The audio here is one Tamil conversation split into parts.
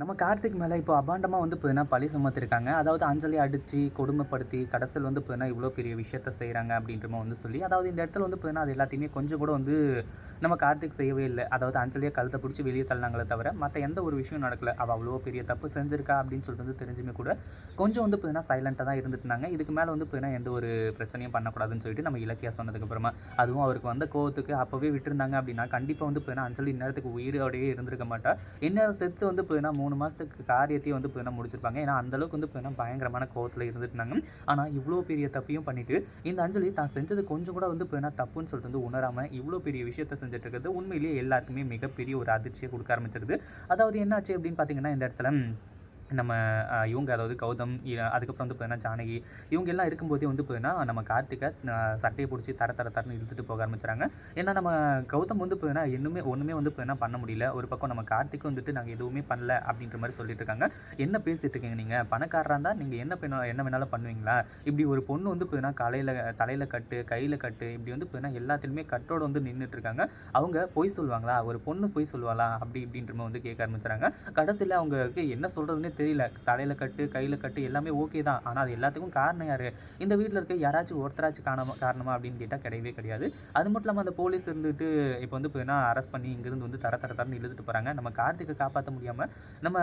நம்ம கார்த்திக் மேலே இப்போ அபாண்டமாக வந்து இப்போ என்ன பழி சுமத்திருக்காங்க. அதாவது அஞ்சலி அடித்து கொடுமைப்படுத்தி கடைசியில் வந்து இப்போ என்ன இவ்வளோ பெரிய விஷயத்த செய்கிறாங்க அப்படின்றமா வந்து சொல்லி அதாவது இந்த இடத்துல வந்து இப்போ அது எல்லாத்தையுமே கொஞ்சம் கூட வந்து நம்ம கார்த்திக் செய்யவே இல்லை. அதாவது அஞ்சலியை கழுத்தை பிடிச்சி வெளியே தள்ளினாங்களே தவிர மற்ற எந்த ஒரு விஷயம் நடக்கல. அவள் அவ்வளோ பெரிய தப்பு செஞ்சுருக்கா அப்படின்னு சொல்லிட்டு வந்து தெரிஞ்சுமே கூட கொஞ்சம் வந்து இப்போ என்ன சைலண்ட்டாக தான் இருந்துட்டு இருந்தாங்க. இதுக்கு மேலே வந்து இப்போ என்ன எந்த ஒரு பிரச்சனையும் பண்ணக்கூடாதுன்னு சொல்லிட்டு நம்ம இலக்கியா சொன்னதுக்கப்புறமா அதுவும் அவருக்கு வந்த கோவத்துக்கு அப்போவே விட்டுருந்தாங்க அப்படின்னா கண்டிப்பாக வந்து இப்போ அஞ்சலி இந்நேரத்துக்கு உயிரோடையே இருந்திருக்க மாட்டா. இந்நேரம் செத்து வந்து இப்போ என்ன மூணு மாதத்துக்கு காரியத்தையும் வந்து இப்போ முடிச்சிருப்பாங்க. ஏன்னா அந்தளவுக்கு வந்து இப்போ பயங்கரமான கோவத்தில் இருந்துட்டுனாங்க. ஆனால் இவ்வளோ பெரிய தப்பையும் பண்ணிட்டு இந்த அஞ்சலி தான் செஞ்சது கொஞ்சம் கூட வந்து இப்போ தப்புன்னு சொல்லிட்டு வந்து உணராமல் இவ்வளோ பெரிய விஷயத்த செஞ்சுட்டு இருக்கிறது உண்மையிலேயே எல்லாருக்குமே மிகப்பெரிய ஒரு அதிர்ச்சியை கொடுக்க ஆரம்பிச்சிருது. அதாவது என்னாச்சு அப்படின்னு பார்த்தீங்கன்னா இந்த இடத்துல நம்ம இவங்க அதாவது கௌதம் அதுக்கப்புறம் வந்து பார்த்தீங்கன்னா ஜானகி இவங்க எல்லாம் இருக்கும்போதே வந்து பார்த்தீங்கன்னா நம்ம கார்த்திகை சட்டையை பிடிச்சி தர தர தரன்னு இழுத்துட்டு போக ஆரம்பிச்சுறாங்க ஏன்னா நம்ம கௌதம் வந்து பார்த்தீங்கன்னா இன்னுமே ஒன்றுமே வந்து பார்த்தீங்கன்னா பண்ண முடியல. ஒரு பக்கம் நம்ம கார்த்திக் வந்துட்டு நாங்கள் எதுவுமே பண்ணல அப்படின்ற மாதிரி சொல்லிட்டு இருக்காங்க. என்ன பேசிட்டு இருக்கீங்க நீங்கள் பணக்காரராக இருந்தால் நீங்கள் என்ன பண்ண என்ன வேணாலும் பண்ணுவீங்களா? இப்படி ஒரு பொண்ணு வந்து பார்த்தீங்கன்னா காலையில் தலையில் கட்டு கையில் கட்டு இப்படி வந்து பார்த்தீங்கன்னா எல்லாத்துலேயுமே கட்டோட வந்து நின்றுட்டு இருக்காங்க. அவங்க பொய் சொல்லுவாங்களா ஒரு பொண்ணு பொய் சொல்லுவாளா அப்படி இப்படின்ற மாதிரி வந்து கேட்க ஆரம்பிச்சுறாங்க கடைசியில் அவங்களுக்கு என்ன சொல்கிறதுனே தெரியல. தலையில் கட்டு கையில் கட்டு எல்லாமே ஓகே தான். ஆனால் அது எல்லாத்துக்கும் காரணம் யார்? இந்த வீட்டில் இருக்க யாராச்சும் ஒருத்தராச்சும் காரணமா காரணமா அப்படின்னு கேட்டால் கிடையவே கிடையாது. அது மட்டும் இல்லாமல் அந்த போலீஸ் இருந்துட்டு இப்போ வந்து இப்போ என்ன அரெஸ்ட் பண்ணி இங்கேருந்து வந்து தர தர தரன்னு இழுத்துட்டு போகிறாங்க நம்ம கார்த்திகை காப்பாற்ற முடியாமல் நம்ம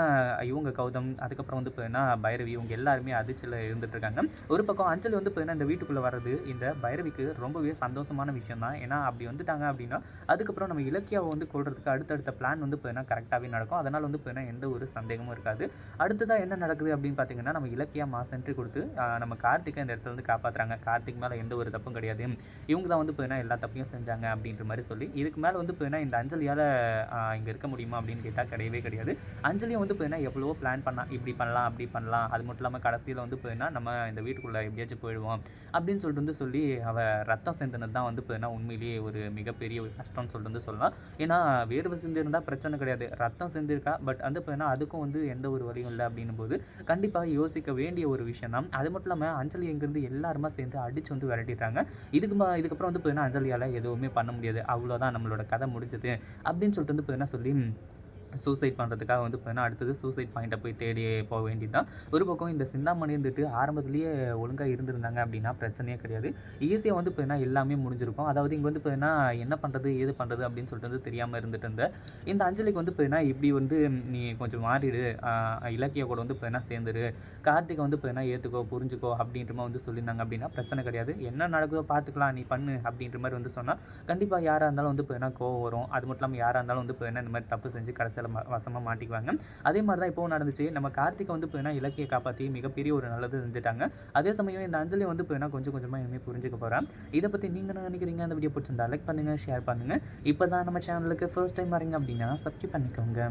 இவங்க கௌதம் அதுக்கப்புறம் வந்து இப்போ என்ன பைரவி இவங்க எல்லாருமே அதிர்ச்சியில் இருந்துட்டு இருக்காங்க. ஒரு பக்கம் அஞ்சலி வந்து இப்போ இந்த வீட்டுக்குள்ளே வர்றது இந்த பைரவிக்கு ரொம்பவே சந்தோஷமான விஷயம் தான். ஏன்னா அப்படி வந்துட்டாங்க அப்படின்னா அதுக்கப்புறம் நம்ம இலக்கியாவை வந்து கொள்றதுக்கு அடுத்தடுத்த பிளான் வந்து இப்போ கரெக்டாகவே நடக்கும். அதனால் வந்து இப்போ எந்த ஒரு சந்தேகமும் இருக்காது. அடுத்ததாக என்ன நடக்குது அப்படின்னு பார்த்தீங்கன்னா நம்ம இலக்கியா மாஸ் என்ட்ரி கொடுத்து நம்ம கார்த்திகை இந்த இடத்துல வந்து காப்பாற்றுறாங்க கார்த்திக் மேலே எந்த ஒரு தப்பும் கிடையாது. இவங்க தான் வந்து இப்போ எல்லா தப்பையும் செஞ்சாங்க அப்படின்ற மாதிரி சொல்லி இதுக்கு மேலே வந்து இப்போ இந்த அஞ்சலியால் இங்கே இருக்க முடியுமா அப்படின்னு கேட்டால் கிடையவே கிடையாது. அஞ்சலியும் வந்து இப்போ எவ்வளவோ பிளான் பண்ணலாம். இப்படி பண்ணலாம் அப்படி பண்ணலாம். அது மட்டும் இல்லாமல் கடைசியில் வந்து இப்போ நம்ம இந்த வீட்டுக்குள்ளே எப்படியாச்சும் போயிடுவோம் அப்படின்னு சொல்லிட்டு வந்து சொல்லி அவள் ரத்தம் சேர்ந்தனது தான் வந்து இப்போ உண்மையிலேயே ஒரு மிகப்பெரிய ஒரு கஷ்டம்னு சொல்லிட்டு வந்து சொல்லலாம். ஏன்னா வேர்வை சிந்திருந்தால் பிரச்சனை கிடையாது. ரத்தம் செஞ்சிருக்கா பட் வந்து இப்போ அதுக்கும் வந்து எந்த ஒரு வழியும் இல்லை அப்படின்னும் போது கண்டிப்பாக யோசிக்க வேண்டிய ஒரு விஷயம் தான் அது மட்டும் இல்லாமல் அஞ்சலி எங்கேருந்து எல்லாருமா சேர்ந்து அடித்து வந்து விரட்டிட்டாங்க இதுக்கு இதுக்கப்புறம் வந்து பார்த்தீங்கன்னா அஞ்சலியால் எதுவுமே பண்ண முடியாது. அவ்வளோதான் நம்மளோட கதை முடிஞ்சது அப்படின்னு சொல்லிட்டு வந்து பார்த்தீங்கன்னா சொல்லி சூசைட் பண்ணுறதுக்காக வந்து பார்த்தீங்கன்னா அடுத்தது சூசைட் பாயிண்ட்டை போய் தேடி போக வேண்டியது தான் ஒரு பக்கம் இந்த சிந்தாமணி இருந்துட்டு ஆரம்பத்துலேயே ஒழுங்காக இருந்திருந்தாங்க அப்படின்னா பிரச்சனையே கிடையாது. ஈஸியாக வந்து பார்த்தீங்கன்னா எல்லாமே முடிஞ்சிருக்கும். அதாவது இங்கே வந்து பார்த்தீங்கன்னா என்ன பண்ணுறது ஏது பண்ணுறது அப்படின்னு சொல்லிட்டு வந்து தெரியாமல் இருந்துட்டு இருந்தேன். இந்த அஞ்சலிக்கு வந்து பார்த்தீங்கன்னா இப்படி வந்து நீ கொஞ்சம் மாறிடு. இலக்கிய கூட வந்து பார்த்தீங்கன்னா சேர்ந்துரு. கார்த்திகை வந்து பார்த்தீங்கன்னா ஏற்றுக்கோ புரிஞ்சுக்கோ அப்படின்ற மாதிரி வந்து சொல்லியிருந்தாங்க அப்படின்னா பிரச்சனை கிடையாது. என்ன நடக்குதோ பார்த்துக்கலாம் நீ பண்ணு அப்படின்ற மாதிரி வந்து சொன்னால் கண்டிப்பாக யாராக இருந்தாலும் வந்து பார்த்தீங்கன்னா கோவம் வரும். அது மட்டும் இல்லாமல் யாராக இருந்தாலும் வந்து பார்த்தீங்கன்னா இந்த மாதிரி தப்பு செஞ்சு கடைசியில் வசமாக வசமாக மாட்டிக்குவாங்க. அதே மாதிரி தான் இப்போ நடந்துச்சு. நம்ம கார்த்திகை வந்து போயினா இலக்கிய காப்பாற்றி மிகப்பெரிய ஒரு நல்லது செஞ்சுட்டாங்க அதே சமயம் இந்த அஞ்சலி வந்து போயினா கொஞ்சம் கொஞ்சமாக இனிமேல் புரிஞ்சுக்க போகிறேன் இதை பற்றி நீங்கள் நினைக்கிறீங்க? அந்த வீடியோ பிடிச்சிருந்தா லைக் பண்ணுங்கள் ஷேர் பண்ணுங்கள் இப்போ தான் நம்ம சேனலுக்கு ஃபர்ஸ்ட் டைம் வரீங்க அப்படின்னா சப்ஸ்கிரைப் பண்ணிக்கோங்க.